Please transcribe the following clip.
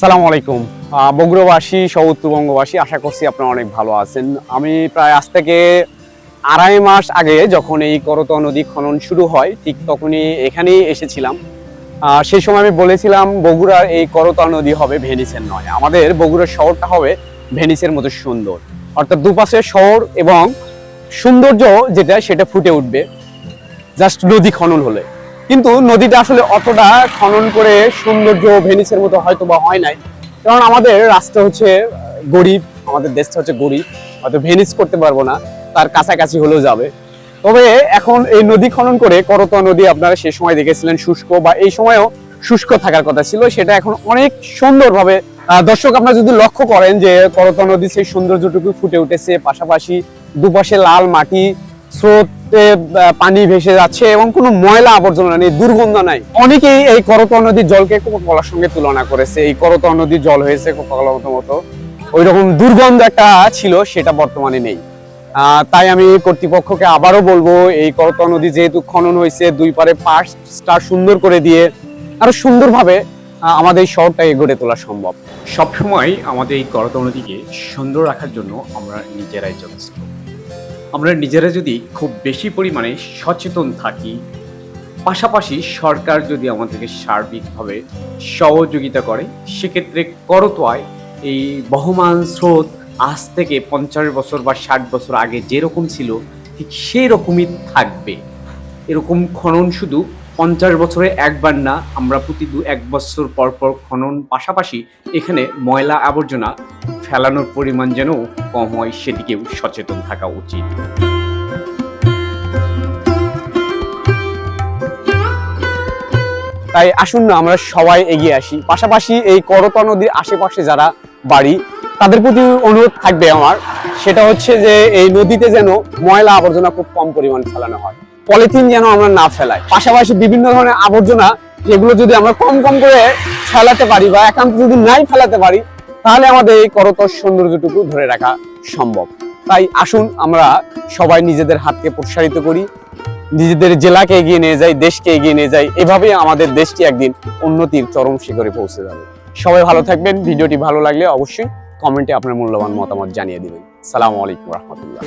সালামু আলাইকুম। বগুড়াবাসী সহ উত্তরবঙ্গবাসী, আশা করছি আপনারা অনেক ভালো আছেন। আমি প্রায় আজ থেকে আড়াই মাস আগে যখন এই করতোয়া নদী খনন শুরু হয়, ঠিক তখনই এখানেই এসেছিলাম। সেই সময় আমি বলেছিলাম, বগুড়ার এই করতোয়া নদী হবে ভেনিসের নয়। আমাদের বগুড়ার শহরটা হবে ভেনিসের মতো সুন্দর। অর্থাৎ দুপাশে শহর এবং সৌন্দর্য যেটা, সেটা ফুটে উঠবে। জাস্ট নদী খনন হলে। কিন্তু নদীটা আসলে অতটা খনন করে সৌন্দর্য ভেনিসের মতো হয়তো বা হয় নাই। কারণ আমাদের রাষ্ট্র হচ্ছে গরিব, আমাদের দেশটা হচ্ছে গরিব, হয়তো ভেনিস করতে পারব না, তার কাছাকাছি হলেও যাবে। তবে এখন এই নদী খনন করে করতোয়া নদী আপনারা সে সময় দেখেছিলেন শুষ্ক বা এই সময়ও শুষ্ক থাকার কথা ছিল, সেটা এখন অনেক সুন্দরভাবে দর্শক আপনারা যদি লক্ষ্য করেন যে করতোয়া নদী সেই সৌন্দর্যটুকু ফুটে উঠেছে, পাশাপাশি দুপাশে লাল মাটি স্রোতে পানি ভেসে যাচ্ছে এবং কোনো ময়লা আবর্জনা নেই, দুর্গন্ধ নাই। অনেকেই এই করতোয়া নদীর জলকে কোকাকলার সঙ্গে তুলনা করেছে। এই করতোয়া নদীর জল হয়েছে কোকাকলার মতো মতো। ওই রকম দুর্গন্ধ একটা ছিল, সেটা বর্তমানে নেই। তাই আমি কর্তৃপক্ষকে আবারও বলব, এই করতোয়া নদী যেহেতু খনন হয়েছে, দুই পারে পাঁচটা সুন্দর করে দিয়ে আরও সুন্দরভাবে আমাদের এই শহরটাকে গড়ে তোলা সম্ভব। সবসময় আমাদের এই করতোয়া নদীকে সুন্দর রাখার জন্য আমরা নিজেরাই যথেষ্ট। আমরা নিজেরা যদি খুব বেশি পরিমাণে সচেতন থাকি, পাশাপাশি সরকার যদি আমাদেরকে সার্বিকভাবে সহযোগিতা করে, সেক্ষেত্রে করতোয়ায় এই বহমান স্রোত আজ থেকে পঞ্চাশ বছর বা ষাট বছর আগে যেরকম ছিল, ঠিক সেই রকমই থাকবে। এরকম খনন শুধু পঞ্চাশ বছরে একবার না, আমরা প্রতি দু এক বছর পর পর খনন, পাশাপাশি এখানে ময়লা আবর্জনা ফেলানোর পরিমাণ যেন কম হয়, সেদিকেও সচেতন থাকা উচিত। তাই আসুন না, আমরা সবাই এগিয়ে আসি। পাশাপাশি এই করতা নদীর আশেপাশে যারা বাড়ি, তাদের প্রতি অনুরোধ থাকবে আমার। সেটা হচ্ছে যে, এই নদীতে যেন ময়লা আবর্জনা খুব কম পরিমাণ ফেলানো হয়। পলিথিন যেন আমরা না ফেলাই। পাশাপাশি বিভিন্ন ধরনের আবর্জনা, যেগুলো যদি আমরা কম কম করে ফেলাতে পারি বা একান্ত যদি নাই ফেলাতে পারি তাহলে আমাদের এই করতর সৌন্দর্যটুকু ধরে রাখা সম্ভব। তাই আসুন আমরা সবাই নিজেদের হাতকে প্রসারিত করি, নিজেদের জেলাকে এগিয়ে নিয়ে যাই, দেশকে এগিয়ে নিয়ে যাই, এভাবেই আমাদের দেশটি একদিন উন্নতির চরম শিখরে পৌঁছে যাবে। সবাই ভালো থাকবেন, ভিডিওটি ভালো লাগলে অবশ্যই কমেন্টে আপনার মূল্যবান মতামত জানিয়ে দেবেন। সালামু আলাইকুম রহমতুল্লাহ।